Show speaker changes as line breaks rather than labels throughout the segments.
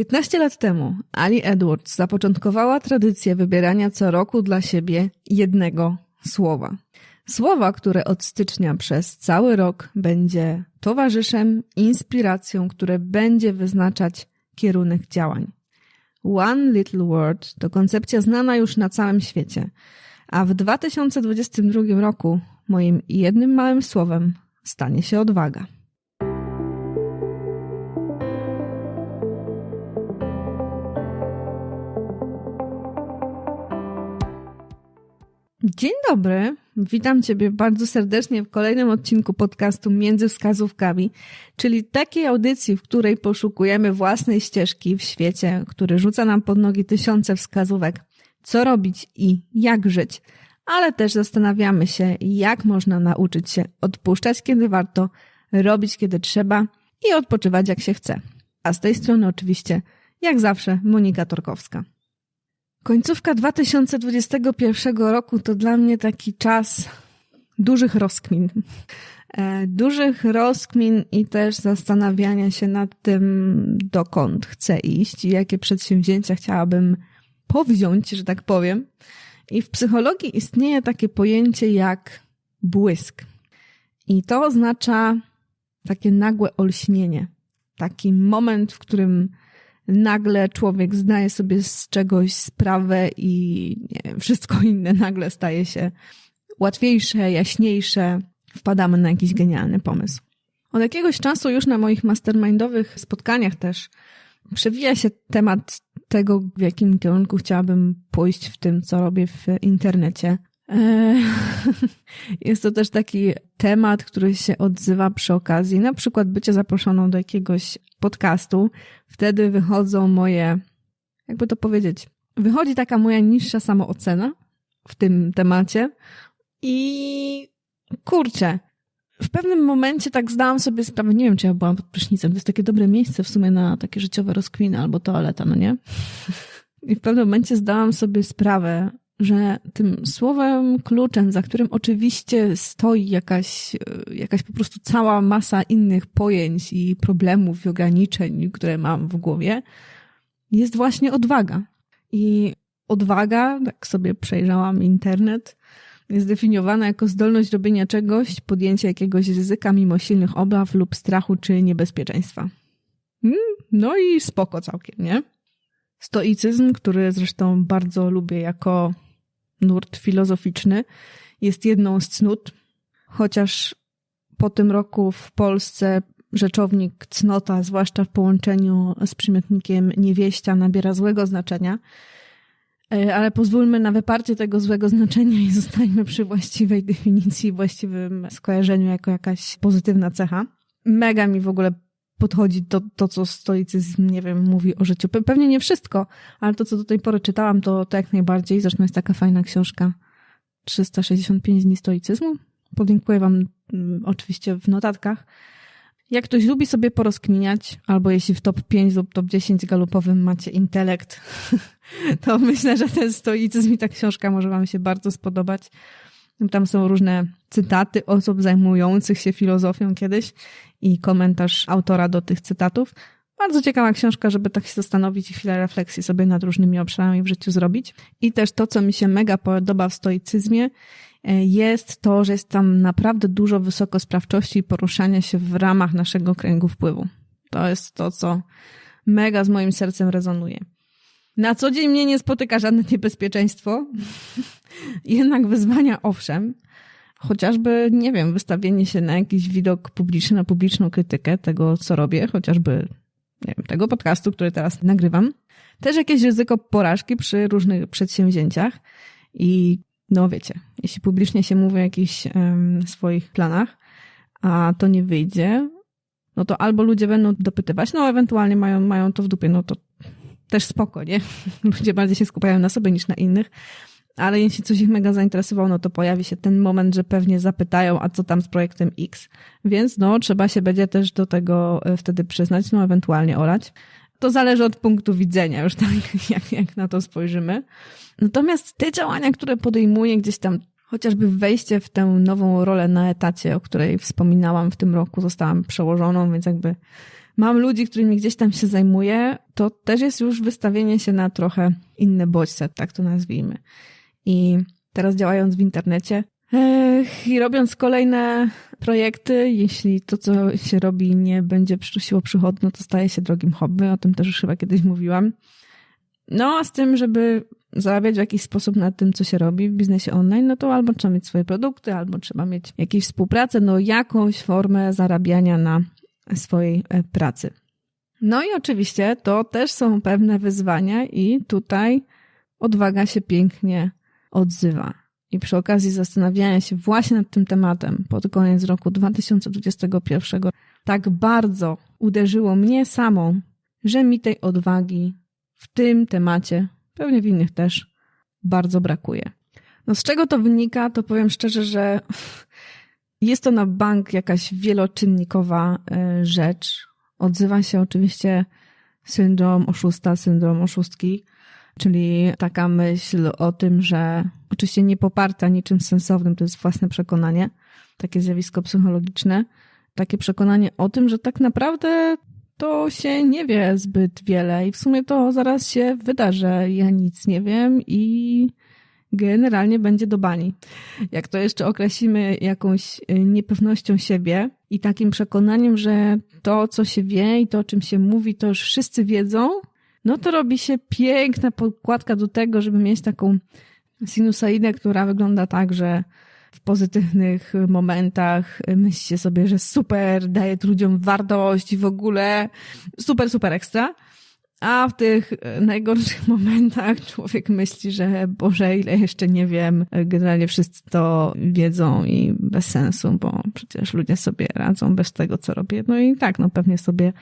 15 lat temu Ali Edwards zapoczątkowała tradycję wybierania co roku dla siebie jednego słowa. Słowa, które od stycznia przez cały rok będzie towarzyszem, inspiracją, które będzie wyznaczać kierunek działań. One Little Word to koncepcja znana już na całym świecie, a w 2022 roku moim jednym małym słowem stanie się odwaga. Dzień dobry, witam Ciebie bardzo serdecznie w kolejnym odcinku podcastu Między Wskazówkami, czyli takiej audycji, w której poszukujemy własnej ścieżki w świecie, który rzuca nam pod nogi tysiące wskazówek, co robić i jak żyć, ale też zastanawiamy się, jak można nauczyć się odpuszczać, kiedy warto, robić, kiedy trzeba i odpoczywać, jak się chce. A z tej strony oczywiście, jak zawsze, Monika Torkowska. Końcówka 2021 roku to dla mnie taki czas dużych rozkmin. E, dużych rozkmin i też zastanawiania się nad tym, dokąd chcę iść i jakie przedsięwzięcia chciałabym powziąć, że tak powiem. I w psychologii istnieje takie pojęcie jak błysk. I to oznacza takie nagłe olśnienie. Taki moment, w którym nagle człowiek zdaje sobie z czegoś sprawę i nie, wszystko inne nagle staje się łatwiejsze, jaśniejsze. Wpadamy na jakiś genialny pomysł. Od jakiegoś czasu już na moich mastermindowych spotkaniach też przewija się temat tego, w jakim kierunku chciałabym pójść w tym, co robię w internecie. Eee, jest to też taki temat, który się odzywa przy okazji, na przykład bycia zaproszoną do jakiegoś podcastu. Wtedy wychodzą moje, jakby to powiedzieć, wychodzi taka moja niższa samoocena w tym temacie i kurczę, w pewnym momencie tak zdałam sobie sprawę, nie wiem, czy ja byłam pod prysznicem, to jest takie dobre miejsce w sumie na takie życiowe rozkwiny albo toaleta, no nie? I w pewnym momencie zdałam sobie sprawę, że tym słowem kluczem, za którym oczywiście stoi jakaś, jakaś po prostu cała masa innych pojęć i problemów i ograniczeń, które mam w głowie, jest właśnie odwaga. I odwaga, tak sobie przejrzałam internet, jest definiowana jako zdolność robienia czegoś, podjęcia jakiegoś ryzyka mimo silnych obaw lub strachu czy niebezpieczeństwa. Hmm, no i spoko całkiem, nie? Stoicyzm, który zresztą bardzo lubię jako nurt filozoficzny, jest jedną z cnót, chociaż po tym roku w Polsce rzeczownik cnota, zwłaszcza w połączeniu z przymiotnikiem niewieścia, nabiera złego znaczenia. E, ale pozwólmy na wyparcie tego złego znaczenia i zostańmy przy właściwej definicji, właściwym skojarzeniu jako jakaś pozytywna cecha. Mega mi w ogóle podchodzi to, to, co stoicyzm, nie wiem, mówi o życiu. Pewnie nie wszystko, ale to, co do tej pory czytałam, to, to jak najbardziej. Zresztą jest taka fajna książka 365 dni stoicyzmu. Podlinkuję wam mm, oczywiście w notatkach. Jak ktoś lubi sobie porozkminiać, albo jeśli w top 5 lub top 10 galupowym macie intelekt, to myślę, że ten stoicyzm i ta książka może wam się bardzo spodobać. Tam są różne cytaty osób zajmujących się filozofią kiedyś i komentarz autora do tych cytatów. Bardzo ciekawa książka, żeby tak się zastanowić i chwilę refleksji sobie nad różnymi obszarami w życiu zrobić. I też to, co mi się mega podoba w stoicyzmie, e, jest to, że jest tam naprawdę dużo wysokosprawczości i poruszania się w ramach naszego kręgu wpływu. To jest to, co mega z moim sercem rezonuje. Na co dzień mnie nie spotyka żadne niebezpieczeństwo, jednak wyzwania owszem, chociażby, nie wiem, wystawienie się na jakiś widok publiczny, na publiczną krytykę tego, co robię, chociażby, nie wiem, tego podcastu, który teraz nagrywam. Też jakieś ryzyko porażki przy różnych przedsięwzięciach. I no wiecie, jeśli publicznie się mówi o jakichś um, swoich planach, a to nie wyjdzie, no to albo ludzie będą dopytywać, no ewentualnie mają, mają to w dupie, no to też spoko, nie? Ludzie bardziej się skupiają na sobie niż na innych. Ale jeśli coś ich mega zainteresowało, no to pojawi się ten moment, że pewnie zapytają, a co tam z projektem X. Więc no, trzeba się będzie też do tego e, wtedy przyznać, no ewentualnie olać. To zależy od punktu widzenia, już tak jak, jak na to spojrzymy. Natomiast te działania, które podejmuję gdzieś tam, chociażby wejście w tę nową rolę na etacie, o której wspominałam w tym roku, zostałam przełożoną, więc jakby mam ludzi, którymi gdzieś tam się zajmuję, to też jest już wystawienie się na trochę inne bodźce, tak to nazwijmy. I teraz działając w internecie i robiąc kolejne projekty, jeśli to, co się robi, nie będzie przynosiło przychodu, no to staje się drogim hobby. O tym też już chyba kiedyś mówiłam. No, a z tym, żeby zarabiać w jakiś sposób na tym, co się robi w biznesie online, no to albo trzeba mieć swoje produkty, albo trzeba mieć jakąś współpracę, no jakąś formę zarabiania na swojej e, pracy. No i oczywiście to też są pewne wyzwania i tutaj odwaga się pięknie odzywa. I przy okazji zastanawiania się właśnie nad tym tematem pod koniec roku 2021 tak bardzo uderzyło mnie samą, że mi tej odwagi w tym temacie, pewnie w innych też, bardzo brakuje. No z czego to wynika, to powiem szczerze, że jest to na bank jakaś wieloczynnikowa e, rzecz. Odzywa się oczywiście syndrom oszusta, syndrom oszustki, czyli taka myśl o tym, że oczywiście nie poparta niczym sensownym, to jest własne przekonanie, takie zjawisko psychologiczne, takie przekonanie o tym, że tak naprawdę to się nie wie zbyt wiele i w sumie to zaraz się wydarzy. Ja nic nie wiem i generalnie będzie do bani. Jak to jeszcze określimy jakąś y, niepewnością siebie i takim przekonaniem, że to, co się wie i to, o czym się mówi, to już wszyscy wiedzą, no to robi się piękna podkładka do tego, żeby mieć taką sinusoidę, która wygląda tak, że w pozytywnych momentach myślicie sobie, że super, daje ludziom wartość i w ogóle super, super ekstra. A w tych e, najgorszych momentach człowiek myśli, że Boże, ile jeszcze nie wiem, generalnie wszyscy to wiedzą i bez sensu, bo przecież ludzie sobie radzą bez tego, co robię. No i tak, no pewnie sobie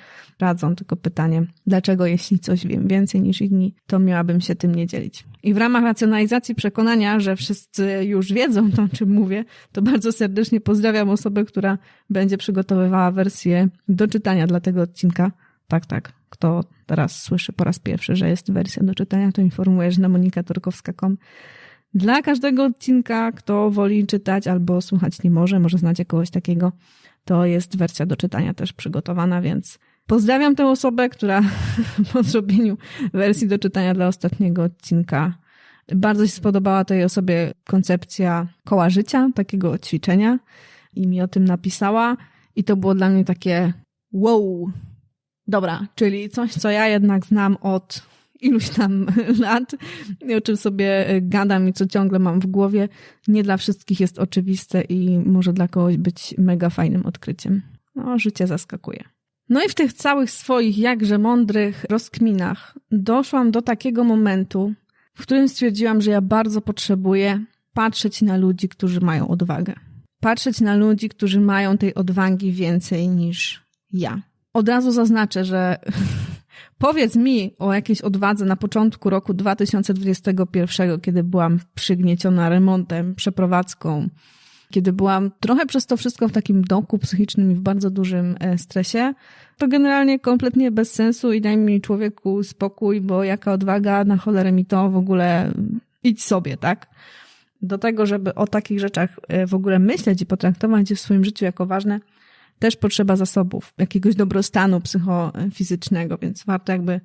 radzą, tylko pytanie, dlaczego jeśli coś wiem więcej niż inni, to miałabym się tym nie dzielić. I w ramach racjonalizacji przekonania, że wszyscy już wiedzą to, o czym mówię, to bardzo serdecznie pozdrawiam osobę, która będzie przygotowywała wersję do czytania dla tego odcinka. Tak, tak, kto teraz słyszy po raz pierwszy, że jest wersja do czytania, to informuję, że na monikatorkowska.com dla każdego odcinka, kto woli czytać albo słuchać nie może, może znać kogoś takiego, to jest wersja do czytania też przygotowana, więc pozdrawiam tę osobę, która po zrobieniu wersji do czytania dla ostatniego odcinka. Bardzo się spodobała tej osobie koncepcja koła życia, takiego ćwiczenia i mi o tym napisała. I to było dla mnie takie wow, Dobra, czyli coś, co ja jednak znam od iluś tam lat, o czym sobie gadam i co ciągle mam w głowie, nie dla wszystkich jest oczywiste i może dla kogoś być mega fajnym odkryciem. No, życie zaskakuje. No i w tych całych swoich jakże mądrych rozkminach doszłam do takiego momentu, w którym stwierdziłam, że ja bardzo potrzebuję patrzeć na ludzi, którzy mają odwagę. Patrzeć na ludzi, którzy mają tej odwagi więcej niż ja. Od razu zaznaczę, że powiedz mi o jakiejś odwadze na początku roku 2021, kiedy byłam przygnieciona remontem, przeprowadzką, kiedy byłam trochę przez to wszystko w takim doku psychicznym i w bardzo dużym e, stresie, to generalnie kompletnie bez sensu i daj mi człowieku spokój, bo jaka odwaga, na cholerę mi to w ogóle idź sobie, tak? Do tego, żeby o takich rzeczach e, w ogóle myśleć i potraktować je w swoim życiu jako ważne, też potrzeba zasobów, jakiegoś dobrostanu psychofizycznego, więc warto jakby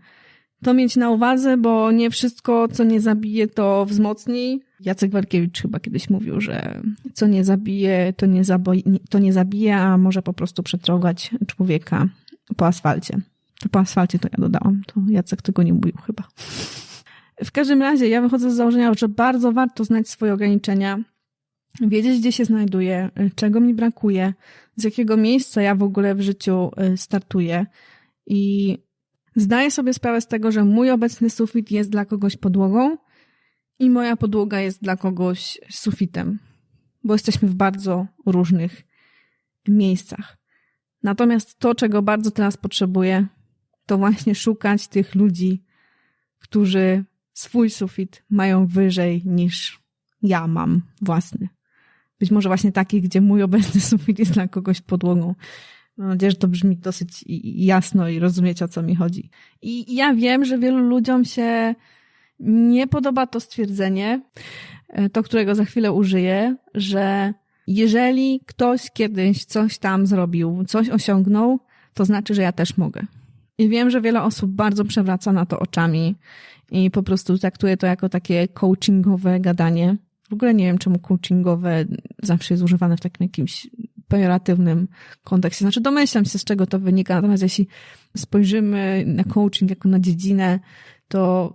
to mieć na uwadze, bo nie wszystko, co nie zabije, to wzmocni. Jacek Warkiewicz chyba kiedyś mówił, że co nie zabije, to nie, zaboi, to nie zabije, a może po prostu przetrogać człowieka po asfalcie. To po asfalcie to ja dodałam, to Jacek tego nie mówił chyba. W każdym razie ja wychodzę z założenia, że bardzo warto znać swoje ograniczenia, wiedzieć, gdzie się znajduję, czego mi brakuje, z jakiego miejsca ja w ogóle w życiu y, startuję. I zdaję sobie sprawę z tego, że mój obecny sufit jest dla kogoś podłogą i moja podłoga jest dla kogoś sufitem, bo jesteśmy w bardzo różnych miejscach. Natomiast to, czego bardzo teraz potrzebuję, to właśnie szukać tych ludzi, którzy swój sufit mają wyżej niż ja mam własny. Być może właśnie takich, gdzie mój obecny sufit jest dla kogoś podłogą. Mam nadzieję, że to brzmi dosyć jasno i rozumiecie, o co mi chodzi. I ja wiem, że wielu ludziom się nie podoba to stwierdzenie, e, to którego za chwilę użyję, że jeżeli ktoś kiedyś coś tam zrobił, coś osiągnął, to znaczy, że ja też mogę. I wiem, że wiele osób bardzo przewraca na to oczami i po prostu traktuje to jako takie coachingowe gadanie. W ogóle nie wiem, czemu coachingowe zawsze jest używane w takim jakimś pejoratywnym kontekście. Znaczy domyślam się, z czego to wynika, natomiast jeśli spojrzymy na coaching jako na dziedzinę, to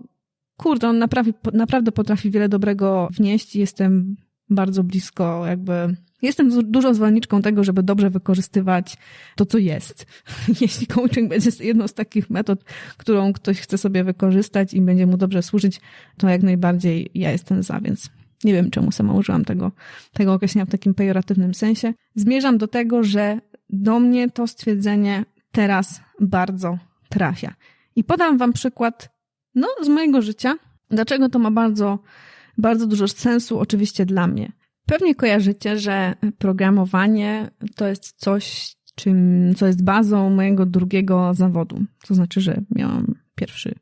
kurde, on naprawdę, naprawdę potrafi wiele dobrego wnieść i jestem bardzo blisko jakby Jestem dużą zwolenniczką tego, żeby dobrze wykorzystywać to, co jest. Jeśli coaching będzie jedną z takich metod, którą ktoś chce sobie wykorzystać i będzie mu dobrze służyć, to jak najbardziej ja jestem za, więc nie wiem, czemu sama użyłam tego, tego określenia w takim pejoratywnym sensie. Zmierzam do tego, że do mnie to stwierdzenie teraz bardzo trafia. I podam wam przykład, no, z mojego życia. Dlaczego to ma bardzo, bardzo dużo sensu, oczywiście dla mnie. Pewnie kojarzycie, że programowanie to jest coś, czym, co jest bazą mojego drugiego zawodu. To znaczy, że miałam pierwszy.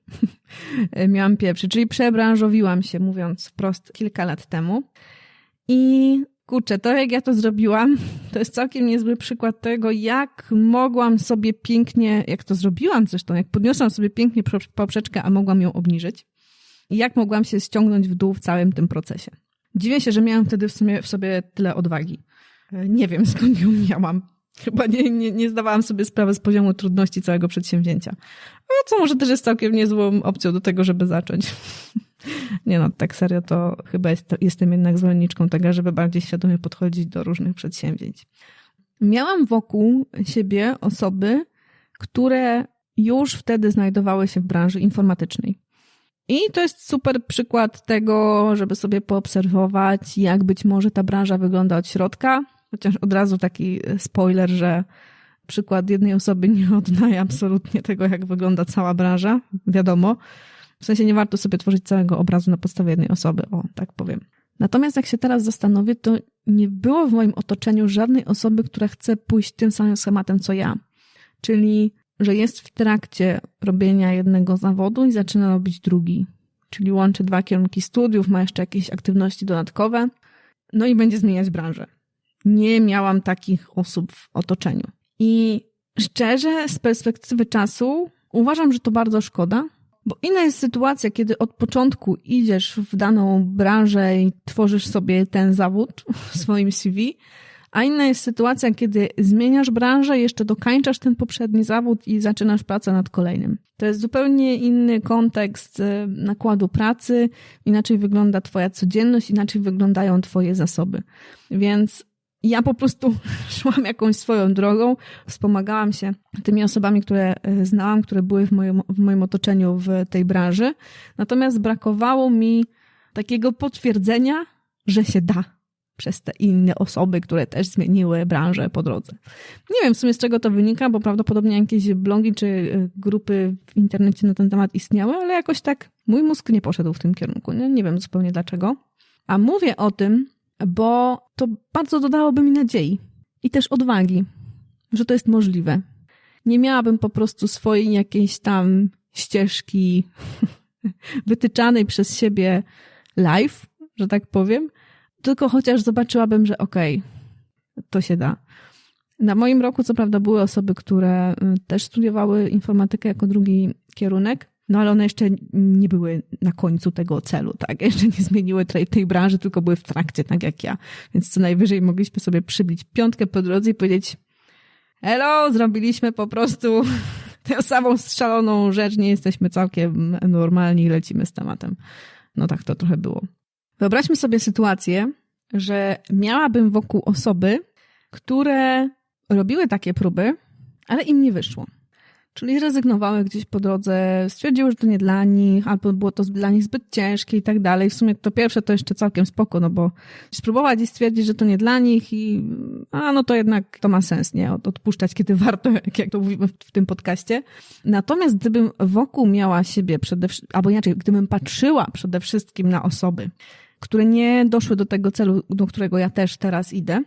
miałam pierwszy, czyli przebranżowiłam się, mówiąc wprost, kilka lat temu. I kurczę, to jak ja to zrobiłam, to jest całkiem niezły przykład tego, jak mogłam sobie pięknie, jak to zrobiłam zresztą, jak podniosłam sobie pięknie poprzeczkę, a mogłam ją obniżyć. I jak mogłam się ściągnąć w dół w całym tym procesie. Dziwię się, że miałam wtedy w, sumie, w sobie tyle odwagi. E, nie wiem, skąd ją miałam. Chyba nie, nie, nie zdawałam sobie sprawy z poziomu trudności całego przedsięwzięcia. Co może też jest całkiem niezłą opcją do tego, żeby zacząć. Nie no, tak serio to chyba jest, jestem jednak zwolenniczką tego, żeby bardziej świadomie podchodzić do różnych przedsięwzięć. Miałam wokół siebie osoby, które już wtedy znajdowały się w branży informatycznej. I to jest super przykład tego, żeby sobie poobserwować, jak być może ta branża wygląda od środka. Chociaż od razu taki spoiler, że przykład jednej osoby nie oddaje absolutnie tego, jak wygląda cała branża. Wiadomo. W sensie nie warto sobie tworzyć całego obrazu na podstawie jednej osoby, o tak powiem. Natomiast jak się teraz zastanowię, to nie było w moim otoczeniu żadnej osoby, która chce pójść tym samym schematem co ja. Czyli że jest w trakcie robienia jednego zawodu i zaczyna robić drugi. Czyli łączy dwa kierunki studiów, ma jeszcze jakieś aktywności dodatkowe, no i będzie zmieniać branżę. Nie miałam takich osób w otoczeniu. I szczerze, z perspektywy czasu, uważam, że to bardzo szkoda, bo inna jest sytuacja, kiedy od początku idziesz w daną branżę i tworzysz sobie ten zawód w swoim CV, a inna jest sytuacja, kiedy zmieniasz branżę, jeszcze dokańczasz ten poprzedni zawód i zaczynasz pracę nad kolejnym. To jest zupełnie inny kontekst e, nakładu pracy, inaczej wygląda Twoja codzienność, inaczej wyglądają Twoje zasoby. Więc ja po prostu szłam jakąś swoją drogą, wspomagałam się tymi osobami, które e, znałam, które były w moim, w moim otoczeniu w tej branży. Natomiast brakowało mi takiego potwierdzenia, że się da przez te inne osoby, które też zmieniły branżę po drodze. Nie wiem w sumie z czego to wynika, bo prawdopodobnie jakieś blogi czy y, grupy w internecie na ten temat istniały, ale jakoś tak mój mózg nie poszedł w tym kierunku. Nie, nie wiem zupełnie dlaczego. A mówię o tym, bo to bardzo dodałoby mi nadziei i też odwagi, że to jest możliwe. Nie miałabym po prostu swojej jakiejś tam ścieżki wytyczanej przez siebie live, że tak powiem, tylko chociaż zobaczyłabym, że okej, okay, to się da. Na moim roku, co prawda, były osoby, które y, też studiowały informatykę jako drugi kierunek, no ale one jeszcze nie były na końcu tego celu, tak? Jeszcze nie zmieniły tej, tej branży, tylko były w trakcie, tak jak ja. Więc co najwyżej mogliśmy sobie przybić piątkę po drodze i powiedzieć hello, zrobiliśmy po prostu tę samą strzaloną rzecz, nie jesteśmy całkiem normalni i lecimy z tematem. No tak to trochę było. Wyobraźmy sobie sytuację, że miałabym wokół osoby, które robiły takie próby, ale im nie wyszło. Czyli rezygnowały gdzieś po drodze, stwierdziły, że to nie dla nich, albo było to dla nich zbyt ciężkie i tak dalej. W sumie to pierwsze to jeszcze całkiem spoko, no bo spróbować i stwierdzić, że to nie dla nich i a no to jednak to ma sens, nie? Odpuszczać, kiedy warto, jak to mówimy w tym podcaście. Natomiast gdybym wokół miała siebie przede wszystkim, albo inaczej, gdybym patrzyła przede wszystkim na osoby, które nie doszły do tego celu, do którego ja też teraz idę,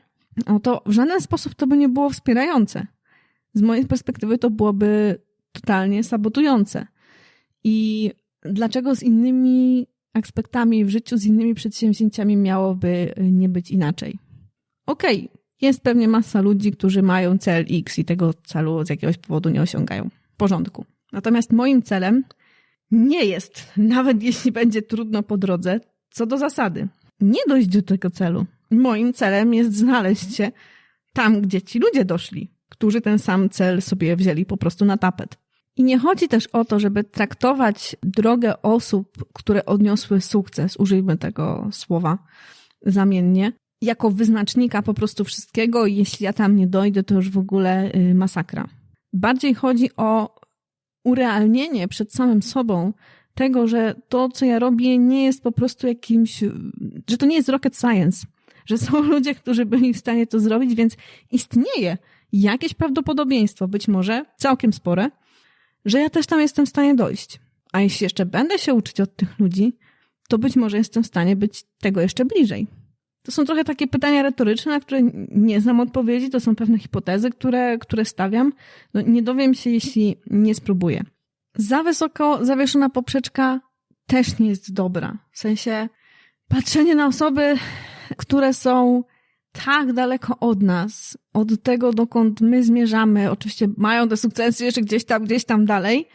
no to w żaden sposób to by nie było wspierające. Z mojej perspektywy to byłoby totalnie sabotujące. I dlaczego z innymi aspektami w życiu, z innymi przedsięwzięciami miałoby nie być inaczej? Okej, okay, Jest pewnie masa ludzi, którzy mają cel X i tego celu z jakiegoś powodu nie osiągają. W porządku. Natomiast moim celem nie jest, nawet jeśli będzie trudno po drodze, co do zasady, nie dojść do tego celu. Moim celem jest znaleźć się tam, gdzie ci ludzie doszli, którzy ten sam cel sobie wzięli po prostu na tapet. I nie chodzi też o to, żeby traktować drogę osób, które odniosły sukces, użyjmy tego słowa zamiennie, jako wyznacznika po prostu wszystkiego jeśli ja tam nie dojdę, to już w ogóle y, masakra. Bardziej chodzi o urealnienie przed samym sobą tego, że to, co ja robię, nie jest po prostu jakimś, że to nie jest rocket science, że są ludzie, którzy byli w stanie to zrobić, więc istnieje jakieś prawdopodobieństwo, być może całkiem spore, że ja też tam jestem w stanie dojść. A jeśli jeszcze będę się uczyć od tych ludzi, to być może jestem w stanie być tego jeszcze bliżej. To są trochę takie pytania retoryczne, na które nie znam odpowiedzi. To są pewne hipotezy, które, które stawiam. No, nie dowiem się, jeśli nie spróbuję. Za wysoko zawieszona poprzeczka też nie jest dobra. W sensie patrzenie na osoby, które są tak daleko od nas, od tego, dokąd my zmierzamy, oczywiście mają te sukcesy jeszcze gdzieś tam, gdzieś tam dalej,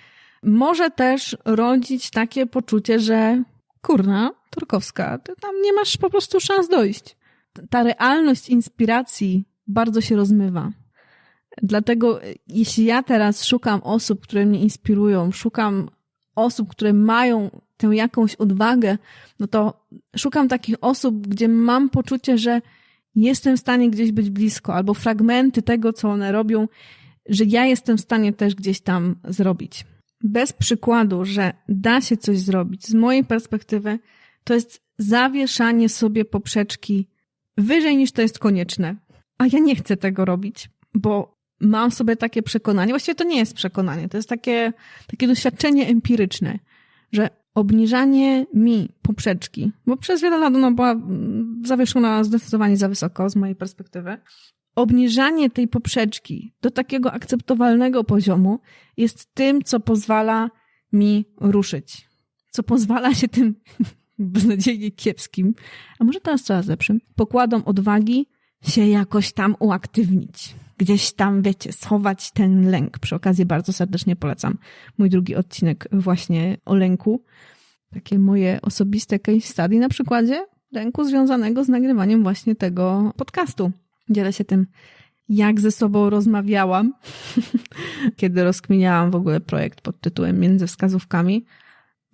może też rodzić takie poczucie, że kurna, Torkowska, ty tam nie masz po prostu szans dojść. Ta realność inspiracji bardzo się rozmywa. Dlatego jeśli ja teraz szukam osób, które mnie inspirują, szukam osób, które mają tę jakąś odwagę, no to szukam takich osób, gdzie mam poczucie, że jestem w stanie gdzieś być blisko, albo fragmenty tego, co one robią, że ja jestem w stanie też gdzieś tam zrobić. Bez przykładu, że da się coś zrobić, z mojej perspektywy, to jest zawieszanie sobie poprzeczki wyżej niż to jest konieczne. A ja nie chcę tego robić, bo mam sobie takie przekonanie, właściwie to nie jest przekonanie, to jest takie, takie doświadczenie empiryczne, że obniżanie mi poprzeczki, bo przez wiele lat ona była zawieszona zdecydowanie za wysoko z mojej perspektywy, obniżanie tej poprzeczki do takiego akceptowalnego poziomu jest tym, co pozwala mi ruszyć. Co pozwala się tym beznadziejnie kiepskim, a może teraz coraz lepszym, pokładom odwagi się jakoś tam uaktywnić. Gdzieś tam, wiecie, schować ten lęk. Przy okazji bardzo serdecznie polecam mój drugi odcinek właśnie o lęku. Takie moje osobiste case study na przykładzie lęku związanego z nagrywaniem właśnie tego podcastu. Dzielę się tym, jak ze sobą rozmawiałam, kiedy rozkminiałam w ogóle projekt pod tytułem Między wskazówkami.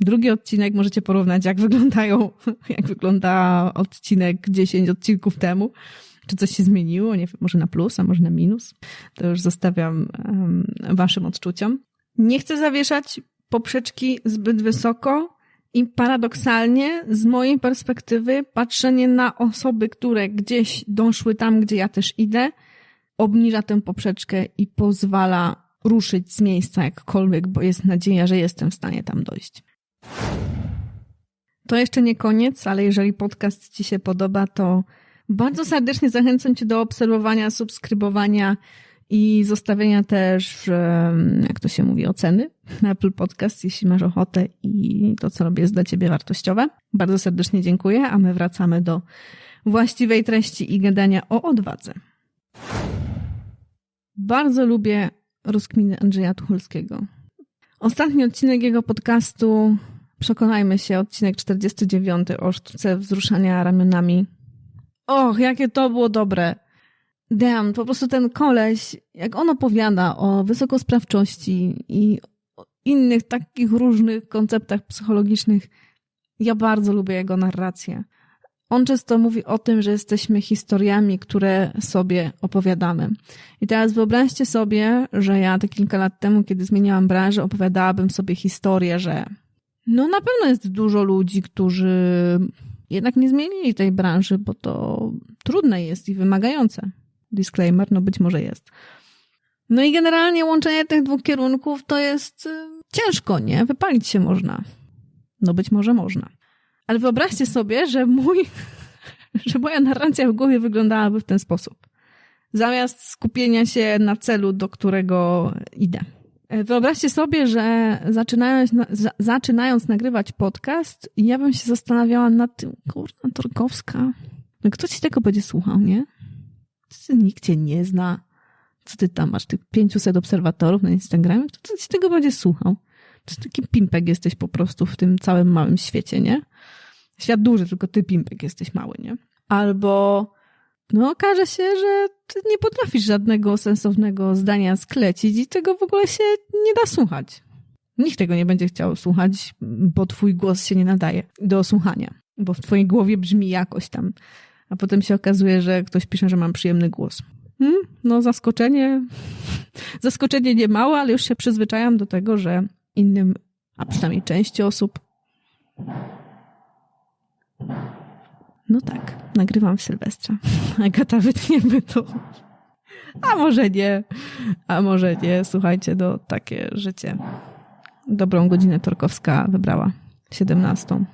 Drugi odcinek możecie porównać, jak wyglądają, jak wygląda odcinek 10 odcinków temu. Czy coś się zmieniło? Nie wiem, może na plus, a może na minus. To już zostawiam um, waszym odczuciom. Nie chcę zawieszać poprzeczki zbyt wysoko i paradoksalnie, z mojej perspektywy, patrzenie na osoby, które gdzieś doszły tam, gdzie ja też idę, obniża tę poprzeczkę i pozwala ruszyć z miejsca jakkolwiek, bo jest nadzieja, że jestem w stanie tam dojść. To jeszcze nie koniec, ale jeżeli podcast Ci się podoba, to bardzo serdecznie zachęcam Cię do obserwowania, subskrybowania i zostawienia też, jak to się mówi, oceny na Apple Podcast, jeśli masz ochotę i to, co robię, jest dla Ciebie wartościowe. Bardzo serdecznie dziękuję, a my wracamy do właściwej treści i gadania o odwadze. Bardzo lubię rozkminy Andrzeja Tucholskiego. Ostatni odcinek jego podcastu, przekonajmy się, odcinek 49 o sztuce wzruszania ramionami. Och, jakie to było dobre. Damn, po prostu ten koleś, jak on opowiada o wysokosprawczości i innych takich różnych konceptach psychologicznych, ja bardzo lubię jego narrację. On często mówi o tym, że jesteśmy historiami, które sobie opowiadamy. I teraz wyobraźcie sobie, że ja te kilka lat temu, kiedy zmieniałam branżę, opowiadałabym sobie historię, że no na pewno jest dużo ludzi, którzy jednak nie zmienili tej branży, bo to trudne jest i wymagające. Disclaimer, no być może jest. No i generalnie łączenie tych dwóch kierunków to jest y, ciężko, nie? Wypalić się można. No być może można. Ale wyobraźcie sobie, że mój, że moja narracja w głowie wyglądałaby w ten sposób. Zamiast skupienia się na celu, do którego idę. Wyobraźcie sobie, że zaczynając, zaczynając nagrywać podcast, ja bym się zastanawiała nad tym, kurna, Torkowska, no kto ci tego będzie słuchał, nie? Nikt cię nie zna. Co ty tam masz? Tych 500 obserwatorów na Instagramie? To co ci tego będzie słuchał? To jest taki pimpek jesteś po prostu w tym całym małym świecie, nie? Świat duży, tylko ty pimpek jesteś mały, nie? Albo no okaże się, że ty nie potrafisz żadnego sensownego zdania sklecić i tego w ogóle się nie da słuchać. Nikt tego nie będzie chciał słuchać, bo twój głos się nie nadaje do słuchania, bo w twojej głowie brzmi jakoś tam. A potem się okazuje, że ktoś pisze, że mam przyjemny głos. Hmm? No zaskoczenie, zaskoczenie nie małe, ale już się przyzwyczajam do tego, że innym, a przynajmniej części osób no tak, nagrywam w Sylwestra. Agata wytniemy to. A może nie, a może nie. Słuchajcie, do takie życie. Dobrą godzinę Torkowska wybrała. 17.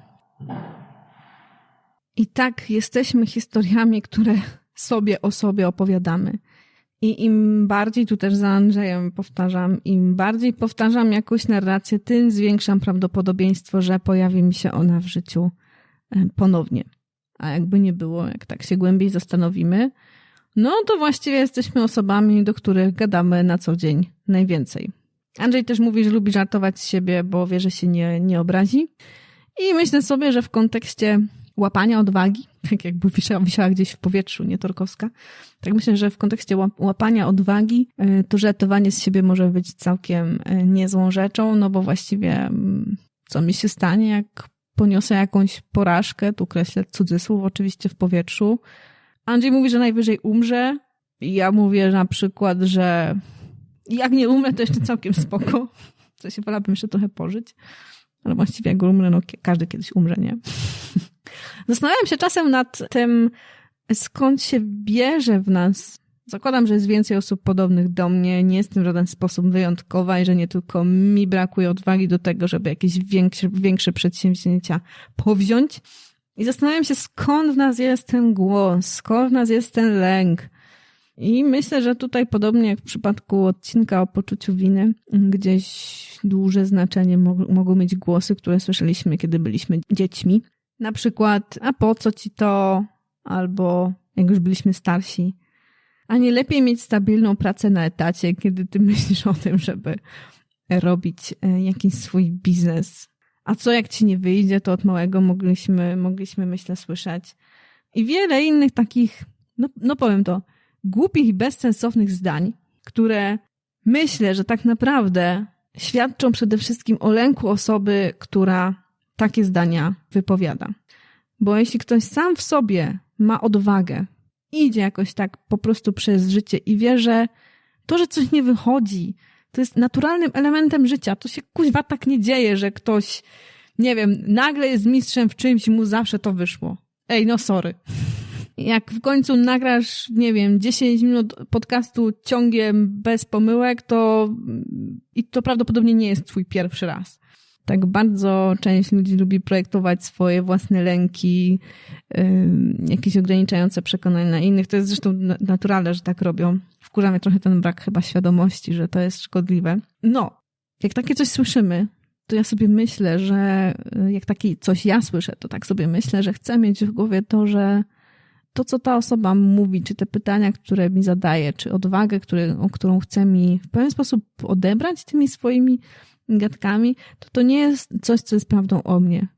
I tak jesteśmy historiami, które sobie o sobie opowiadamy. I im bardziej, tu też za Andrzejem powtarzam, im bardziej powtarzam jakąś narrację, tym zwiększam prawdopodobieństwo, że pojawi mi się ona w życiu e, ponownie. A jakby nie było, jak tak się głębiej zastanowimy, no to właściwie jesteśmy osobami, do których gadamy na co dzień najwięcej. Andrzej też mówi, że lubi żartować z siebie, bo wie, że się nie, nie obrazi. I myślę sobie, że w kontekście łapania odwagi, tak jakby wisiała, wisiała gdzieś w powietrzu, nie Torkowska, tak myślę, że w kontekście łapania odwagi e, to żartowanie z siebie może być całkiem e, niezłą rzeczą, no bo właściwie mm, co mi się stanie, jak poniosę jakąś porażkę, tu kreślę cudzysłów oczywiście w powietrzu. Andrzej mówi, że najwyżej umrze. Ja mówię na przykład, że jak nie umrę, to jeszcze całkiem spoko. Co się wolałabym jeszcze trochę pożyć. Ale właściwie jak umrę, no każdy kiedyś umrze, nie? Zastanawiam się czasem nad tym, skąd się bierze w nas Zakładam, że jest więcej osób podobnych do mnie, nie jestem w żaden sposób wyjątkowa i że nie tylko mi brakuje odwagi do tego, żeby jakieś większe, większe przedsięwzięcia powziąć. I zastanawiam się, skąd w nas jest ten głos, skąd w nas jest ten lęk. I myślę, że tutaj podobnie jak w przypadku odcinka o poczuciu winy, gdzieś duże znaczenie mogą mieć głosy, które słyszeliśmy, kiedy byliśmy dziećmi. Na przykład, a po co ci to? Albo jak już byliśmy starsi, a nie lepiej mieć stabilną pracę na etacie, kiedy ty myślisz o tym, żeby robić e, jakiś swój biznes. A co jak ci nie wyjdzie, to od małego mogliśmy, mogliśmy myślę, słyszeć. I wiele innych takich, no, no powiem to, głupich i bezsensownych zdań, które myślę, że tak naprawdę świadczą przede wszystkim o lęku osoby, która takie zdania wypowiada. Bo jeśli ktoś sam w sobie ma odwagę idzie jakoś tak po prostu przez życie i wie, że to, że coś nie wychodzi, to jest naturalnym elementem życia. To się kuźwa tak nie dzieje, że ktoś, nie wiem, nagle jest mistrzem w czymś i mu zawsze to wyszło. Ej, no sorry. Jak w końcu nagrasz, nie wiem, 10 minut podcastu ciągiem bez pomyłek, to i to prawdopodobnie nie jest twój pierwszy raz tak bardzo część ludzi lubi projektować swoje własne lęki, jakieś ograniczające przekonania na innych. To jest zresztą naturalne, że tak robią. Wkurza mnie trochę ten brak chyba świadomości, że to jest szkodliwe. No, jak takie coś słyszymy, to ja sobie myślę, że y, jak takie coś ja słyszę, to tak sobie myślę, że chcę mieć w głowie to, że to, co ta osoba mówi, czy te pytania, które mi zadaje, czy odwagę, o którą chce mi w pewien sposób odebrać tymi swoimi gadkami, to to nie jest coś, co jest prawdą o mnie.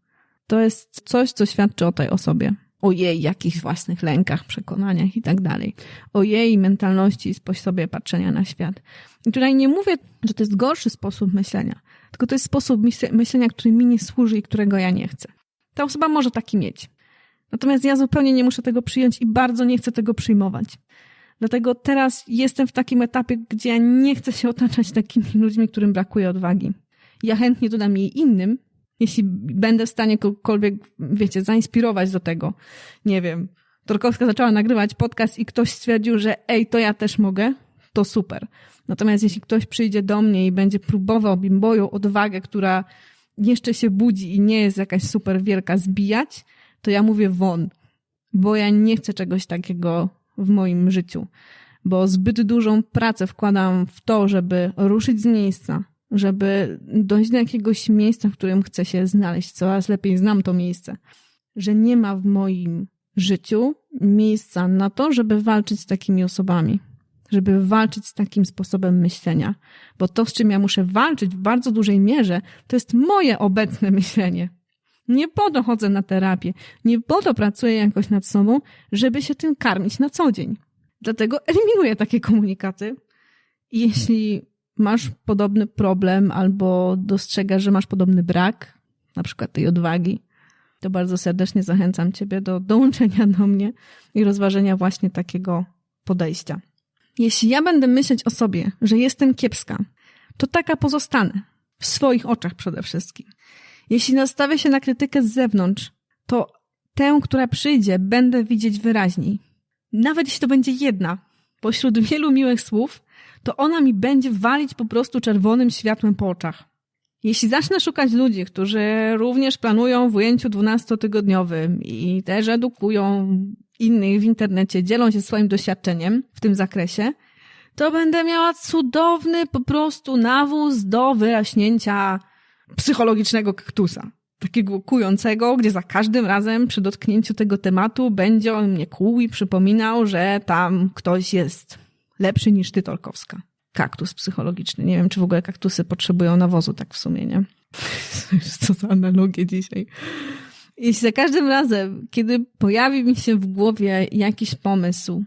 To jest coś, co świadczy o tej osobie. O jej jakichś własnych lękach, przekonaniach i tak dalej. O jej mentalności i sposobie patrzenia na świat. I tutaj nie mówię, że to jest gorszy sposób myślenia, tylko to jest sposób myślenia, który mi nie służy i którego ja nie chcę. Ta osoba może taki mieć. Natomiast ja zupełnie nie muszę tego przyjąć i bardzo nie chcę tego przyjmować. Dlatego teraz jestem w takim etapie, gdzie ja nie chcę się otaczać takimi ludźmi, którym brakuje odwagi. Ja chętnie dodam jej innym, jeśli będę w stanie kogokolwiek, wiecie, zainspirować do tego. Nie wiem. Torkowska zaczęła nagrywać podcast i ktoś stwierdził, że ej, to ja też mogę, to super. Natomiast jeśli ktoś przyjdzie do mnie i będzie próbował bimboją odwagę, która jeszcze się budzi i nie jest jakaś super wielka, zbijać, to ja mówię won. Bo ja nie chcę czegoś takiego w moim życiu, bo zbyt dużą pracę wkładam w to, żeby ruszyć z miejsca, żeby dojść do jakiegoś miejsca, w którym chcę się znaleźć. Coraz lepiej znam to miejsce, że nie ma w moim życiu miejsca na to, żeby walczyć z takimi osobami, żeby walczyć z takim sposobem myślenia. Bo to, z czym ja muszę walczyć w bardzo dużej mierze, to jest moje obecne myślenie. Nie po to chodzę na terapię, nie po to pracuję jakoś nad sobą, żeby się tym karmić na co dzień. Dlatego eliminuję takie komunikaty. Jeśli masz podobny problem albo dostrzegasz, że masz podobny brak, na przykład tej odwagi, to bardzo serdecznie zachęcam Ciebie do dołączenia do mnie i rozważenia właśnie takiego podejścia. Jeśli ja będę myśleć o sobie, że jestem kiepska, to taka pozostanę. W swoich oczach przede wszystkim. Jeśli nastawię się na krytykę z zewnątrz, to tę, która przyjdzie, będę widzieć wyraźniej. Nawet jeśli to będzie jedna, pośród wielu miłych słów, to ona mi będzie walić po prostu czerwonym światłem po oczach. Jeśli zacznę szukać ludzi, którzy również planują w ujęciu 12-tygodniowym i też edukują innych w internecie, dzielą się swoim doświadczeniem w tym zakresie, to będę miała cudowny po prostu nawóz do wyraśnięcia psychologicznego kaktusa. Takiego kującego, gdzie za każdym razem przy dotknięciu tego tematu będzie on mnie kłuł i przypominał, że tam ktoś jest lepszy niż ty, Tolkowska. Kaktus psychologiczny. Nie wiem, czy w ogóle kaktusy potrzebują nawozu tak w sumie, nie? Co za analogie dzisiaj. Jeśli za każdym razem, kiedy pojawi mi się w głowie jakiś pomysł,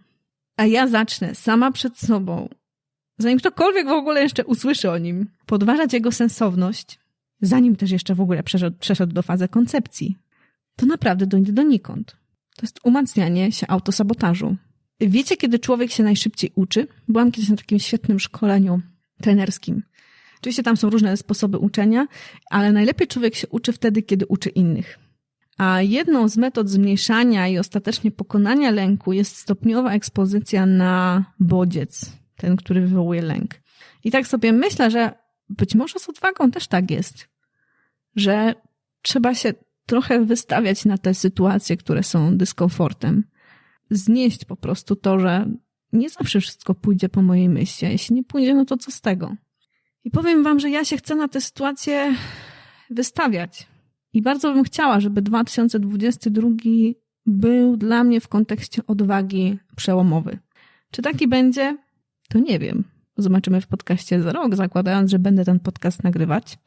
a ja zacznę sama przed sobą, zanim ktokolwiek w ogóle jeszcze usłyszy o nim, podważać jego sensowność, zanim też jeszcze w ogóle przeszedł, przeszedł do fazy koncepcji, to naprawdę dojdzie donikąd. To jest umacnianie się autosabotażu. Wiecie, kiedy człowiek się najszybciej uczy? Byłam kiedyś na takim świetnym szkoleniu trenerskim. Oczywiście tam są różne sposoby uczenia, ale najlepiej człowiek się uczy wtedy, kiedy uczy innych. A jedną z metod zmniejszania i ostatecznie pokonania lęku jest stopniowa ekspozycja na bodziec, ten, który wywołuje lęk. I tak sobie myślę, że być może z odwagą też tak jest, że trzeba się trochę wystawiać na te sytuacje, które są dyskomfortem. Znieść po prostu to, że nie zawsze wszystko pójdzie po mojej myśli. A jeśli nie pójdzie, no to co z tego? I powiem wam, że ja się chcę na te sytuacje wystawiać. I bardzo bym chciała, żeby 2022 był dla mnie w kontekście odwagi przełomowy. Czy taki będzie? To nie wiem. Zobaczymy w podcaście za rok, zakładając, że będę ten podcast nagrywać.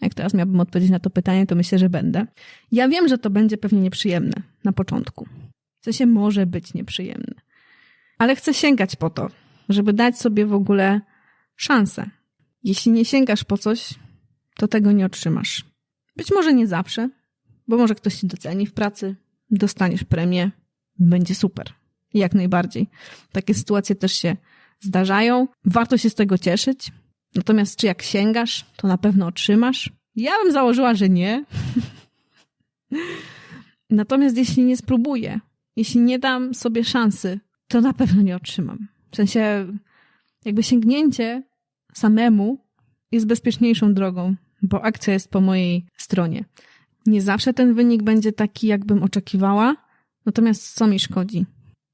Jak teraz miałabym odpowiedzieć na to pytanie, to myślę, że będę. Ja wiem, że to będzie pewnie nieprzyjemne na początku. W sensie może być nieprzyjemne. Ale chcę sięgać po to, żeby dać sobie w ogóle szansę. Jeśli nie sięgasz po coś, to tego nie otrzymasz. Być może nie zawsze, bo może ktoś ci doceni w pracy, dostaniesz premię, będzie super. Jak najbardziej. Takie sytuacje też się zdarzają. Warto się z tego cieszyć. Natomiast czy jak sięgasz, to na pewno otrzymasz? Ja bym założyła, że nie. Natomiast jeśli nie spróbuję, jeśli nie dam sobie szansy, to na pewno nie otrzymam. W sensie, jakby sięgnięcie samemu jest bezpieczniejszą drogą, bo akcja jest po mojej stronie. Nie zawsze ten wynik będzie taki, jakbym oczekiwała, natomiast co mi szkodzi?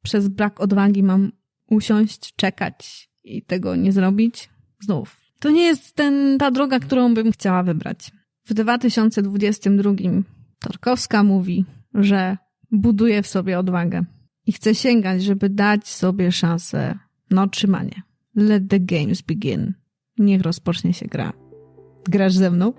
Przez brak odwagi mam usiąść, czekać i tego nie zrobić? Znów. To nie jest ten, ta droga, którą bym chciała wybrać. W 2022 Torkowska mówi, że buduje w sobie odwagę i chce sięgać, żeby dać sobie szansę na otrzymanie. Let the games begin. Niech rozpocznie się gra. Grasz ze mną?